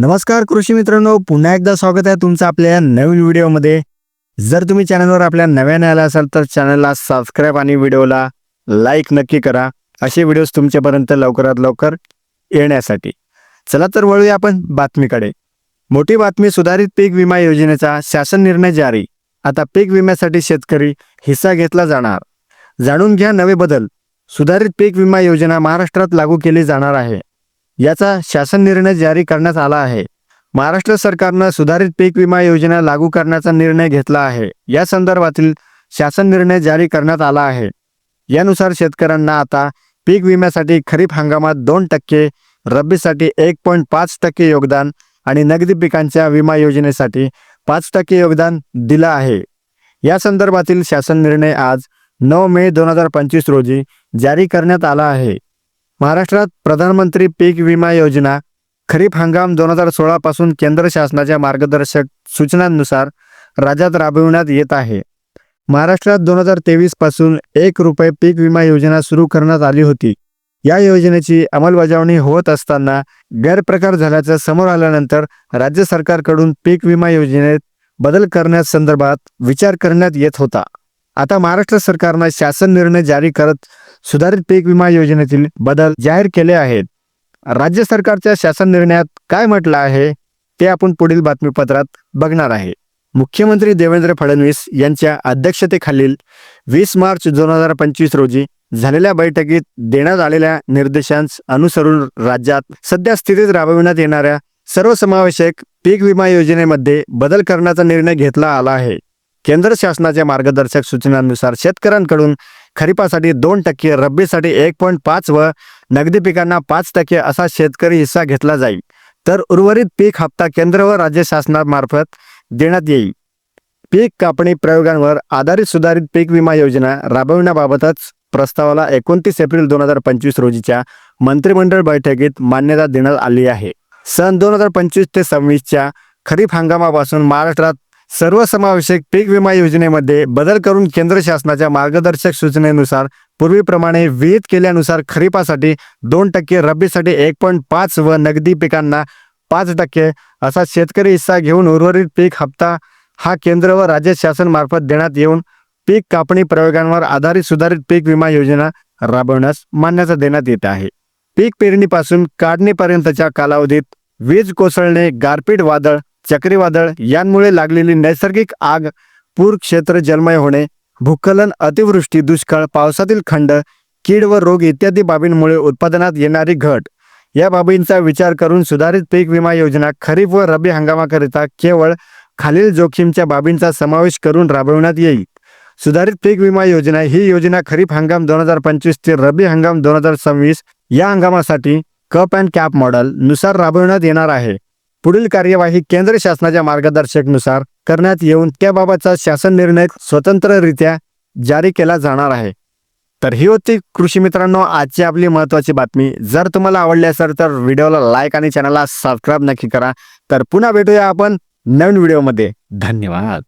नमस्कार कृषी मित्रांनो पुन्हा एकदा स्वागत आहे तुमचं आपल्या या नवीन व्हिडिओमध्ये. जर तुम्ही चॅनलवर आपल्या नव्याने आला असाल तर चॅनलला सबस्क्राईब आणि व्हिडिओला लाईक नक्की करा. असे व्हिडिओज तुमच्यापर्यंत लवकरात लवकर येण्यासाठी. चला तर वळूया आपण बातमीकडे. मोठी बातमी सुधारित पीक विमा योजनेचा शासन निर्णय जारी. आता पीक विम्यासाठी शेतकरी हिस्सा घेतला जाणार. जाणून घ्या नवे बदल. सुधारित पीक विमा योजना महाराष्ट्रात लागू केली जाणार आहे. याचा शासन निर्णय जारी करण्यात आला आहे. महाराष्ट्र सरकारनं सुधारित पीक विमा योजना लागू करण्याचा निर्णय घेतला आहे. या संदर्भातील शासन निर्णय जारी करण्यात आला आहे. यानुसार शेतकऱ्यांना आता पीक विम्यासाठी खरीप हंगामात दोन टक्के रब्बीसाठी एक पॉईंट पाच टक्के योगदान आणि नगदी पिकांच्या विमा योजनेसाठी पाच टक्के योगदान दिलं आहे. या संदर्भातील शासन निर्णय आज नऊ मे दोन हजार पंचवीस रोजी जारी करण्यात आला आहे. महाराष्ट्रात प्रधानमंत्री पीक विमा योजना खरीप हंगाम दोन हजार सोळा पासून केंद्र शासनाच्या मार्गदर्शक सूचनांनुसार राज्यात राबविण्यात येत आहे. महाराष्ट्रात दोन हजार तेवीसपासून एक रुपये पीक विमा योजना सुरू करण्यात आली होती. या योजनेची अंमलबजावणी होत असताना गैरप्रकार झाल्याचं समोर आल्यानंतर राज्य सरकारकडून पीक विमा योजनेत बदल करण्यासंदर्भात विचार करण्यात येत होता. आता महाराष्ट्र सरकारनं शासन निर्णय जारी करत सुधारित पीक विमा योजनेतील बदल जाहीर केले आहेत. राज्य सरकारच्या शासन निर्णयात काय म्हटलं आहे ते आपण पुढील बातमीपत्रात बघणार आहे. मुख्यमंत्री देवेंद्र फडणवीस यांच्या अध्यक्षतेखालील वीस मार्च दोन हजार पंचवीस रोजी झालेल्या बैठकीत देण्यात आलेल्या निर्देशांस अनुसरून राज्यात सध्या स्थितीत राबविण्यात येणाऱ्या सर्वसमावेशक पीक विमा योजनेमध्ये बदल करण्याचा निर्णय घेतला आला आहे. केंद्र शासनाच्या मार्गदर्शक सूचनांनुसार शेतकऱ्यांकडून खरीपासाठी दोन टक्के रब्बीसाठी एक पॉईंट पाच व नगदी पिकांना पाच टक्के असा शेतकरी हिस्सा घेतला जाईल. तर उर्वरित पीक हप्ता केंद्र व राज्य शासनामार्फत देण्यात येईल. पीक कापणी प्रयोगांवर आधारित सुधारित पीक विमा योजना राबविण्याबाबतच प्रस्तावाला एकोणतीस एप्रिल दोन हजार पंचवीस रोजीच्या मंत्रिमंडळ बैठकीत मान्यता देण्यात आली आहे. सन दोन हजार पंचवीस ते सव्वीसच्या खरीप हंगामापासून महाराष्ट्रात सर्वसमावेशक पीक विमा योजनेमध्ये बदल करून केंद्र शासनाच्या मार्गदर्शक सूचनेनुसार पूर्वीप्रमाणे विहित केल्यानुसार खरीपासाठी दोन टक्के रब्बीसाठी एक पॉईंट पाच व नगदी पिकांना पाच टक्के असा शेतकरी हिस्सा घेऊन उर्वरित पीक हप्ता हा केंद्र व राज्य शासन मार्फत देण्यात येऊन पीक कापणी प्रयोगांवर आधारित सुधारित पीक विमा योजना राबवण्यास मान्यता देण्यात येत आहे. पीक पेरणीपासून काढणीपर्यंतच्या कालावधीत वीज कोसळणे गारपीट वादळ चक्रीवादळ यांमुळे लागलेली नैसर्गिक आग पूर क्षेत्र जलमय होणे भूस्खलन अतिवृष्टी दुष्काळ पावसातील खंड कीड व रोग इत्यादी बाबींमुळे उत्पादनात येणारी घट. या बाबींचा विचार करून सुधारित पीक विमा योजना खरीप व रब्बी हंगामाकरिता केवळ खालील जोखीमच्या बाबींचा समावेश करून राबविण्यात येईल. सुधारित पीक विमा योजना ही योजना खरीप हंगाम दोन हजार पंचवीस ते रब्बी हंगाम दोन हजार सव्वीस या हंगामासाठी कप अँड कॅप मॉडेल नुसार राबविण्यात येणार आहे. पुढील कार्यवाही केंद्र शासनाच्या मार्गदर्शकनुसार करण्यात येऊन त्याबाबतचा शासन निर्णय स्वतंत्ररित्या जारी केला जाणार आहे. तर ही होती कृषी मित्रांनो आजची आपली महत्त्वाची बातमी. जर तुम्हाला आवडली असेल तर व्हिडिओला लाईक आणि चॅनलला सबस्क्राईब नक्की करा. तर पुन्हा भेटूया आपण नवीन व्हिडिओमध्ये. धन्यवाद.